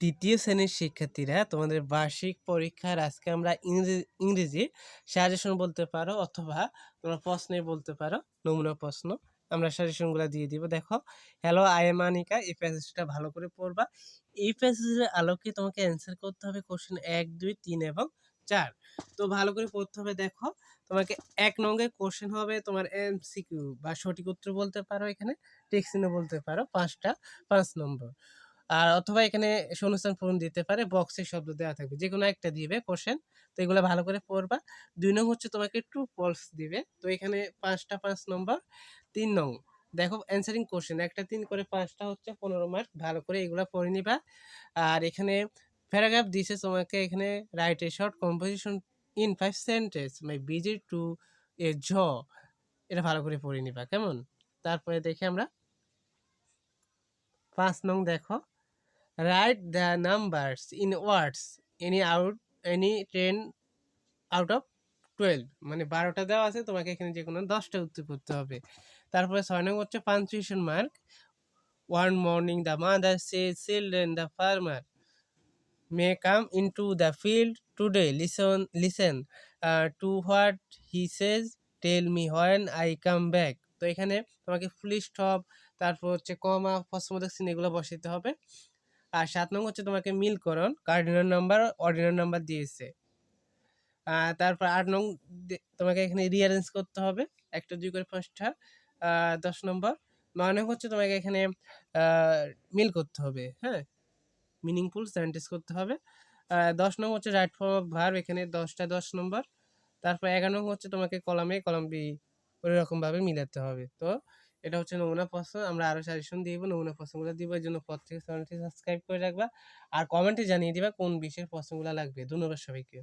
তৃতীয় শ্রেণির শিক্ষার্থীরা তোমাদের বার্ষিক পরীক্ষার আজকে আমরা ইংরেজি ইংরেজি সাজেশন বলতে পারো অথবা তোমরা প্রশ্নে বলতে পারো, নমুনা প্রশ্ন। আমরা সাজেশনগুলো দিয়ে দিব। দেখো হ্যালো আই এম আনিকা এই প্যাসেজটা ভালো করে পড়বা। এই প্যাসেজের আলোকে তোমাকে অ্যান্সার করতে হবে কোশ্চেন এক, দুই, তিন এবং চার। তো ভালো করে পড়তে হবে। দেখো, তোমাকে এক নঙ্গে কোশ্চেন হবে তোমার এমসিকিউ বা সঠিক উত্তর বলতে পারো এখানে টেক্সিনে বলতে পারো পাঁচটা, পাঁচ নম্বর। আর অথবা এখানে শূন্যস্থান পূরণ দিতে পারে বক্সের শব্দ দেওয়া থাকবে। যে কোনো একটা দিবে কোশ্চেন তো এগুলো ভালো করে পড়বা। দুই নং হচ্ছে তোমাকে ট্রু ফলস দিবে। তো এখানে পাঁচটা পাঁচ নম্বর তিন নং। দেখো অ্যান্সারিং কোশ্চেন একটা তিন করে পাঁচটা হচ্ছে পনেরো মার্ক ভালো করে এগুলো পড়ে নিবা। আর এখানে প্যারাগ্রাফ দিছে তোমাকে এখানে write a short composition in five sentence my busy to a জ এটা ভালো করে পড়ে নিবা, কেমন? তারপরে দেখি আমরা। পাঁচ নং দেখো। Write the numbers in words any out any ten out of twelve মানে বারোটা দেওয়া আছে, তোমাকে এখানে যে কোনো দশটা উত্তর করতে হবে। তারপরে ছয় নং হচ্ছে punctuation mark one morning the mother say children the farmer may come in to the field today listen listen to what he says tell me when I come back তো এখানে তোমাকে ফুল স্টপ তারপর হচ্ছে কমা ফসমোদাক্সিন এগুলো বসাতে হবে। আর সাত নং হচ্ছে তোমাকে মিল মিলকরণ কার্ডিনাল নাম্বার, অর্ডিনাল নাম্বার দিয়েছে। তারপর আট নং তোমাকে এখানে রিয়ারেঞ্জ করতে হবে, একটা, দুই করে পাঁচটা দশ নম্বর। নয় নং হচ্ছে তোমাকে এখানে মিল করতে হবে হ্যাঁ? মিনিংফুল সেন্টেন্স করতে হবে। দশ নং হচ্ছে রাইট ফর্ম অফ ভার্ব এখানে দশটা দশ নম্বর। তারপর এগারো নং হচ্ছে তোমাকে কলামে কলম বি ওই রকমভাবে মিলাতে হবে। তো এটা হচ্ছে নমুনা প্রশ্ন, আমরা আরও সাজেশন দিব, নমুনা প্রশ্নগুলো দিব, এই জন্য প্রত্যেক চ্যানেলটি সাবস্ক্রাইব করে রাখবা। আর কমেন্টে জানিয়ে দিবা কোন বিষয়ের প্রশ্নগুলো লাগবে। ধন্যবাদ সবাইকে।